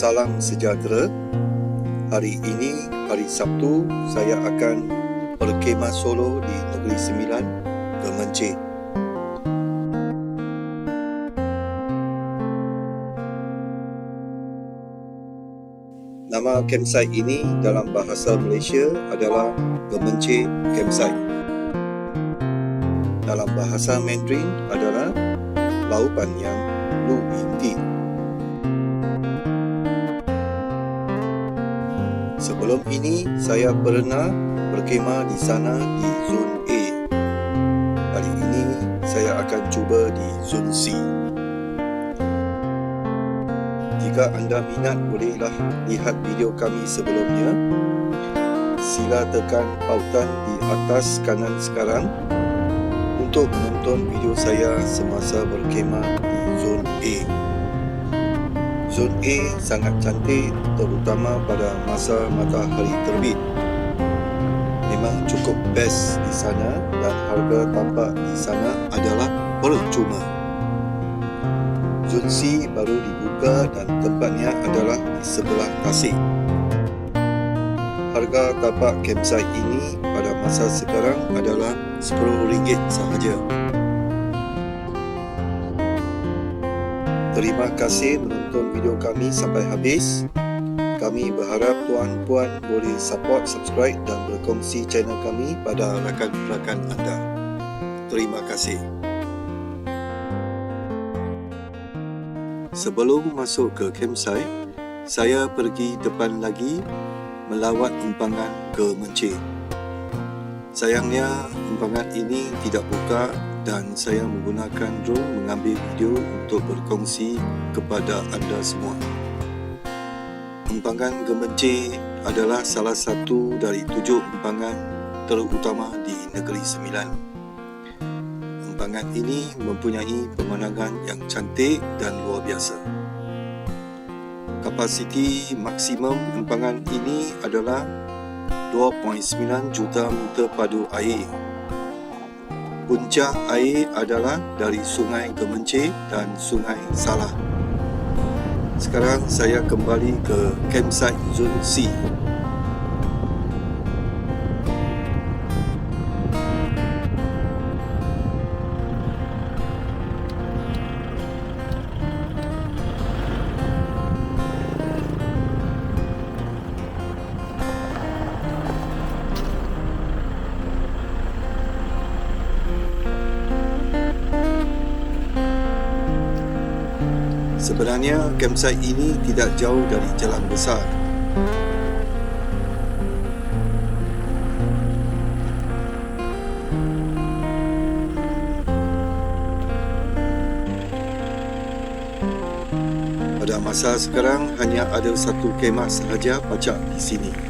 Salam sejahtera. Hari ini, hari Sabtu, saya akan berkemah solo di Negeri Sembilan, Gemencih. Nama campsite ini dalam bahasa Malaysia adalah Gemencih Campsite. Dalam bahasa Mandarin adalah Laupan Yang Lu Binti. Sebelum ini, saya pernah berkemah di sana di Zon A. Kali ini, saya akan cuba di Zon C. Jika anda minat, bolehlah lihat video kami sebelumnya. Sila tekan pautan di atas kanan sekarang untuk menonton video saya semasa berkemah di Zon A. Zon A sangat cantik terutama pada masa matahari terbit. Memang cukup best di sana dan harga tampak di sana adalah percuma. Zon C baru dibuka dan tempatnya adalah di sebelah tasik. Harga tapak campsite ini pada masa sekarang adalah RM10 sahaja. Terima kasih menonton video kami sampai habis. Kami berharap tuan-puan boleh support, subscribe dan berkongsi channel kami pada rakan-rakan anda. Terima kasih. Sebelum masuk ke campsite, saya pergi depan lagi melawat empangan ke Mencik. Sayangnya, empangan ini tidak buka dan saya menggunakan drone mengambil video untuk berkongsi kepada anda semua. Empangan Gemencih adalah salah satu dari tujuh empangan terutama di Negeri Sembilan. Empangan ini mempunyai pemandangan yang cantik dan luar biasa. Kapasiti maksimum empangan ini adalah 2.9 juta meter padu air Puncak air adalah dari Sungai Gemencih dan Sungai Salah. Sekarang saya kembali ke campsite Zone C. Sebenarnya campsite ini tidak jauh dari jalan besar. Pada masa sekarang hanya ada satu kemah sahaja pacak di sini.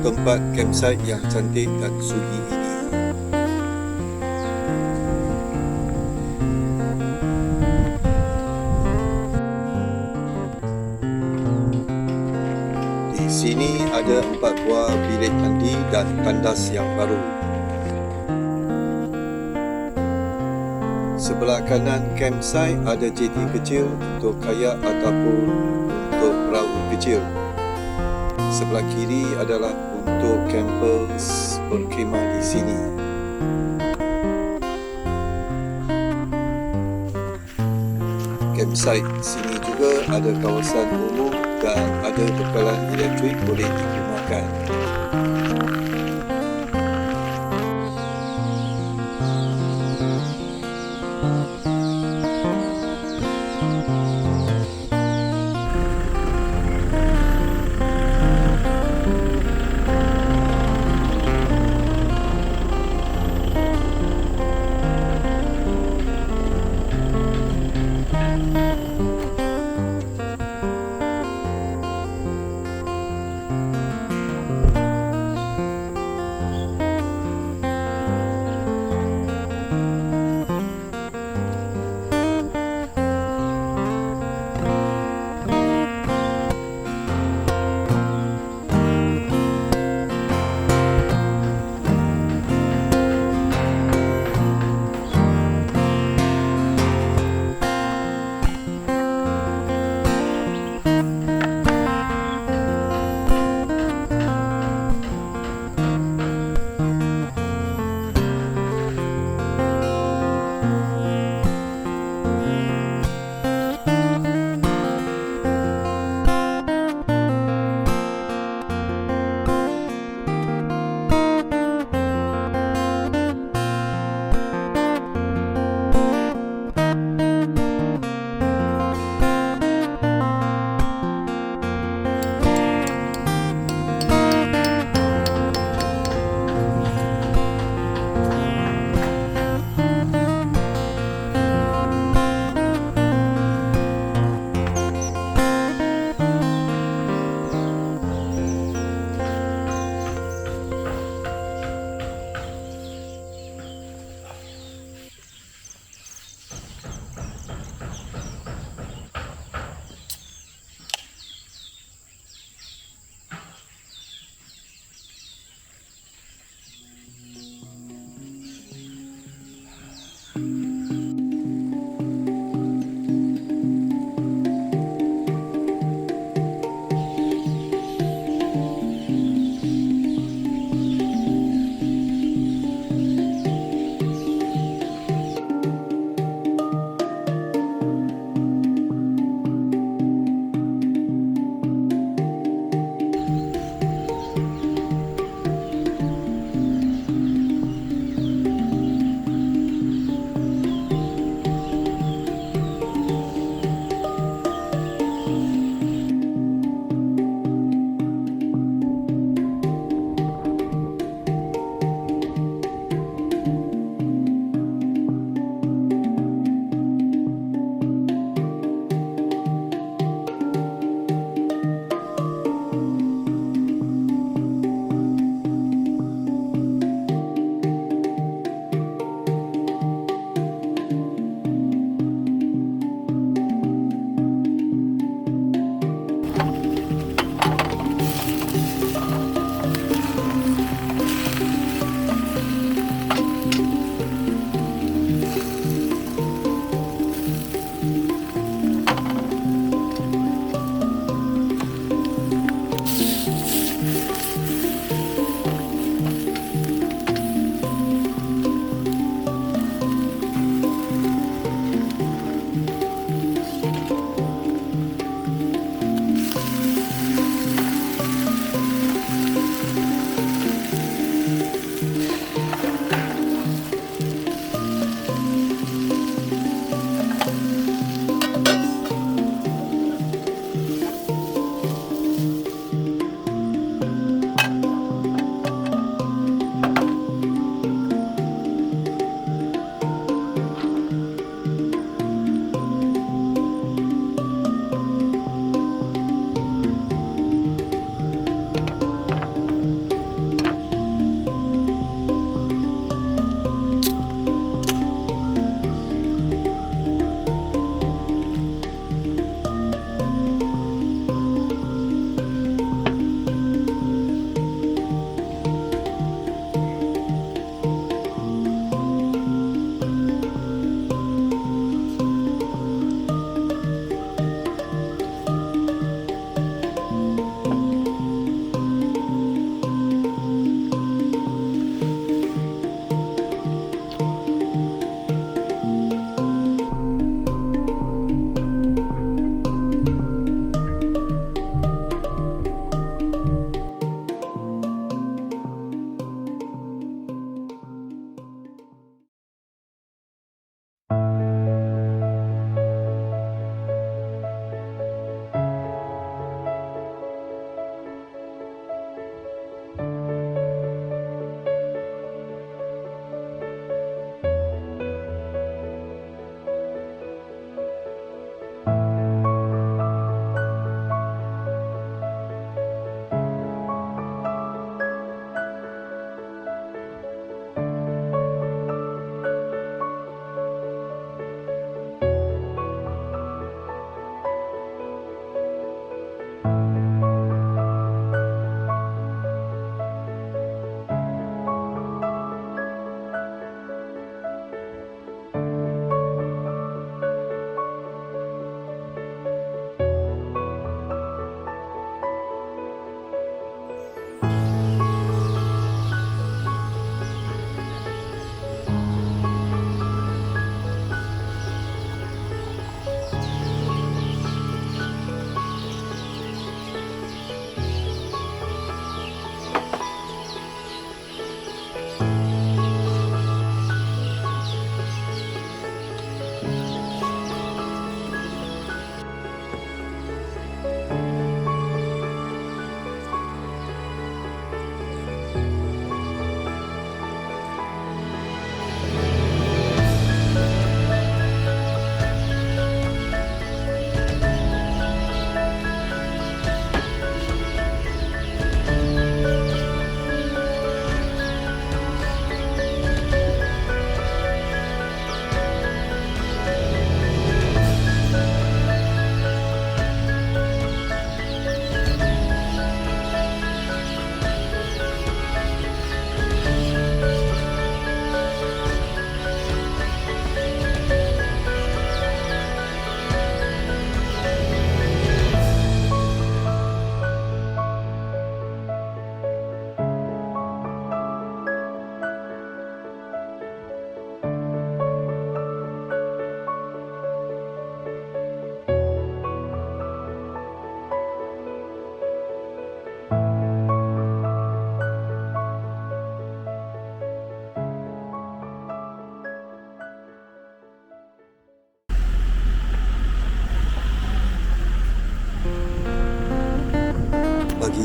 Tempat campsite yang cantik dan sunyi ini. Di sini ada empat buah bilik mandi dan tandas yang baru. Sebelah kanan campsite ada jeti kecil untuk kayak ataupun untuk perahu kecil. Sebelah kiri adalah untuk campers berkhemah di sini. Campsite sini juga ada kawasan umum dan ada bekalan elektrik boleh digunakan.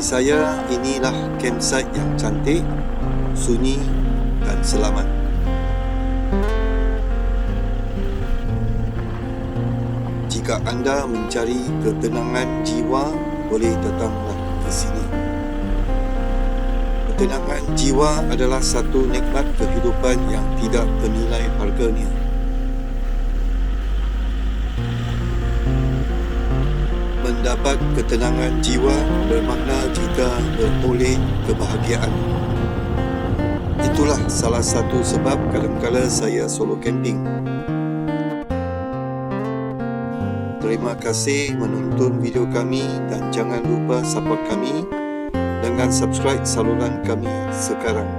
Saya, inilah campsite yang cantik, sunyi dan selamat. Jika anda mencari ketenangan jiwa, boleh datanglah ke sini. Ketenangan jiwa adalah satu nikmat kehidupan yang tidak ternilai harganya. Mendapat ketenangan jiwa bermakna kita beroleh kebahagiaan. Itulah salah satu sebab kadang-kala saya solo camping. Terima kasih menonton video kami dan jangan lupa support kami dengan subscribe saluran kami sekarang.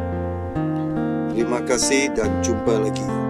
Terima kasih dan jumpa lagi.